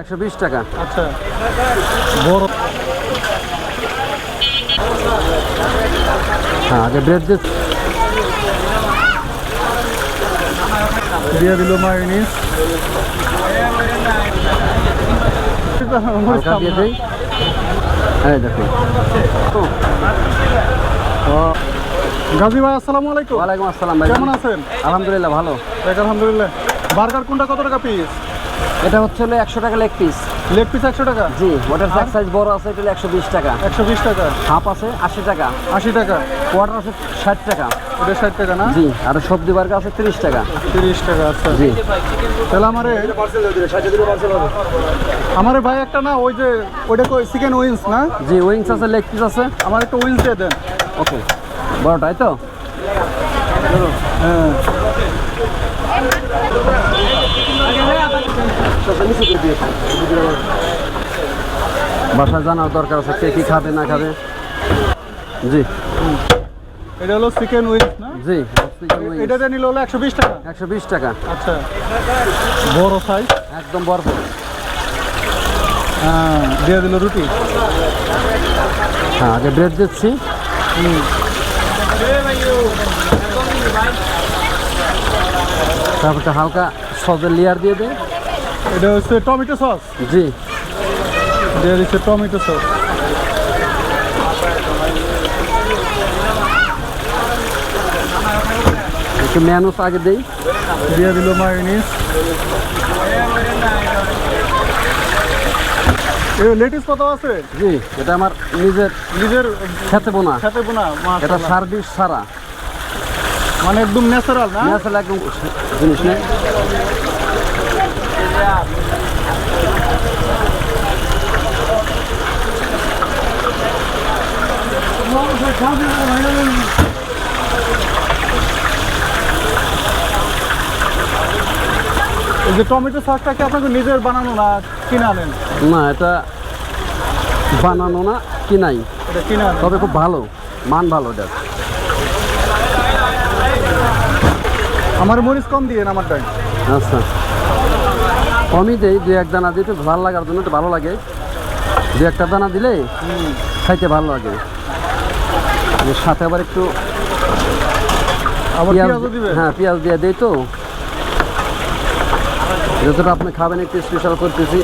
একশো বিশ টাকা। আচ্ছা। বড়। হ্যাঁ আগে ব্রেড দিচ্ছি দিয়ে দিল মায়োনিজ দিয়ে দিই। দেখো। গাজী ভাই আসসালামু আলাইকুম। ওয়ালাইকুম আসসালাম ভাই। কেমন আছেন? আলহামদুলিল্লাহ ভালো। আলহামদুলিল্লাহ। বার্গার কোনটা কত টাকা পিস এটা হচ্ছে হলো একশো টাকা লেগ পিস লেগ পিস একশো টাকা? জি ওটার এক সাইজ বড় আছে এটা একশো বিশ টাকা। একশো বিশ টাকা। হাফ আছে আশি টাকা। আশি টাকা। কোয়ার্টার আছে ষাট টাকা। ওটা ষাট টাকা না? জি আর সবজি বার্গার আছে তিরিশ টাকা। তিরিশ টাকা আচ্ছা। জি। তাহলে আমারে আমারে ভাই একটা না ওই যে ওইটা চিকেন উইংস না? জি উইংস আছে লেগ পিস আছে। আমার একটা উইংস দিয়ে দেন। ওকে। বড়টাই তো? হ্যাঁ। বাসায় জানার দরকার আছে কে কি খাবে না খাবে? জি। এটা হলো চিকেন উইংস না? জি এটা দিয়ে নিলে হলো একশো বিশ টাকা। একশো বিশ টাকা। আচ্ছা। বড় সাইজ একদম বরফ হ্যাঁ দিয়ে দিল রুটি। হ্যাঁ আগে ব্রেড দিচ্ছি। তারপর হালকা সসের লেয়ার দিয়ে দেয় এটা হচ্ছে টমেটো সস? জি। দিয়ে দিচ্ছে টমেটো সস। একটু ম্যানুস আগে দেই। দিয়ে দিল মায়োনিজ এই লেটিস কত আছে? জি এটা আমার নিজের নিজের খেতে বোনা। খেতে বোনা এটা সার্ভিস সারা। মানে একদম ন্যাচারাল না? ন্যাচারাল একদম জিনিস নেই। এই যে টমেটো সসটা কি আপনাকে নিজের বানানো না কিনে আনেন না এটা বানানো না কি নাই এটা কিনে আনেন তবে খুব ভালো মান ভালো এটা। আমার মরিচ কম দিয়ে আমারটাই। আচ্ছা। কমই দেই দু এক দানা দিতে ভালো লাগার জন্য একটু ভালো লাগে। দু একটা দানা দিলে খাইতে ভালো লাগে। সাথে আবার একটু হ্যাঁ পেঁয়াজ দিয়ে দেই তো। যতটা আপনি খাবেন একটু স্পেশাল করতেছি।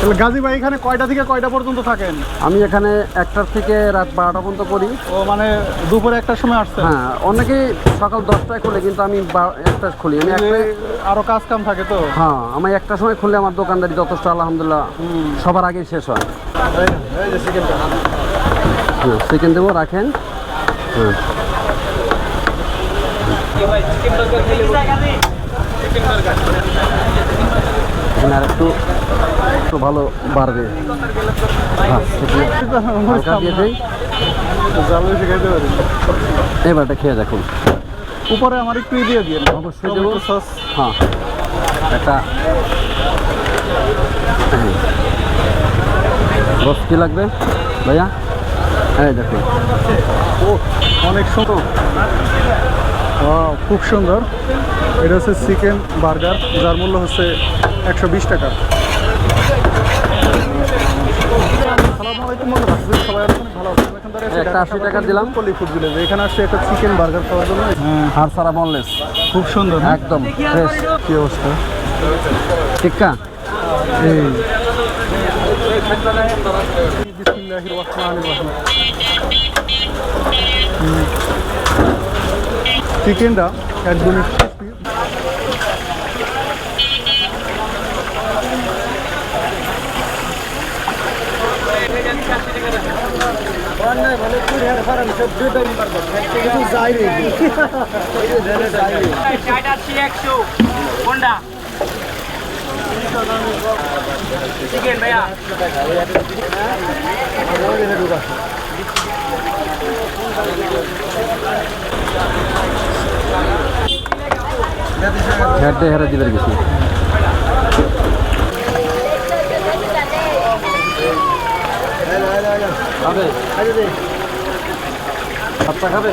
তাহলে গাজী ভাই এখানে কয়টা থেকে কয়টা পর্যন্ত থাকেন? আমি এখানে একটার থেকে রাত বারোটা পর্যন্ত করি ও মানে দুপুরে একটার সময় আসছেন? হ্যাঁ অনেকেই সকাল দশটায় খুলে কিন্তু আমি একটা খুলি। আমি একটা কাজ কাম থাকে তো? হ্যাঁ আমি একটা সময় খুললে আমার দোকানদারি যথেষ্ট আলহামদুলিল্লাহ। সবার আগেই শেষ হয়। চিকেনটা হ্যাঁ চিকেন দেবো রাখেন। আর একটু একটু ভালো বাড়বে হ্যাঁ, এবারটা খেয়ে দেখুন উপরে আমার একটু ই দিয়ে দিয়ে অবশ্যই দেবো। সস হ্যাঁ একটা হ্যাঁ। বস কী লাগবে ভাইয়া দেখুন ও অনেক সুন্দর। খুব সুন্দর। এটা হচ্ছে চিকেন বার্গার যার মূল্য হচ্ছে একশো বিশ টাকা। এখন দাঁড়িয়ে আছি একটা ঢাকা 80 দিলাম। কলি ফুড ভিলেজে। এখানে আসছে একটা চিকেন বার্গার খাওয়ার জন্য। হ্যাঁ হাড় সারা বনলেস খুব সুন্দর হ্যাঁ? একদম। ফ্রেশ কি অবস্থা? টিক্কা? এই বিসমিল্লাহির রহমানির রহিম। হুম। চিকেনটা আছে একশো কোনটা চিকেন ভাইয়া হেড দিয়ে হেরে দিবে গেছি খাবে বাচ্চা খাবে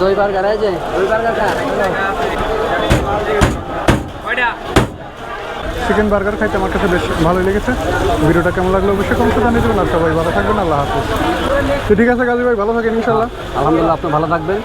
দই বার্গার আছে দই বার্গার খা। চিকেন বার্গার খাইতে আমার কাছে বেশ ভালোই লেগেছে। ভিডিওটা কেমন লাগল অবশ্যই কমসে জানিয়ে দেবেন আর সবাই ভালো থাকবেন আল্লাহ হাফিজ। তো ঠিক আছে গাজী ভাই ভালো থাকেন ইনশাল্লাহ আলহামদুলিল্লাহ আপনি ভালো থাকবেন।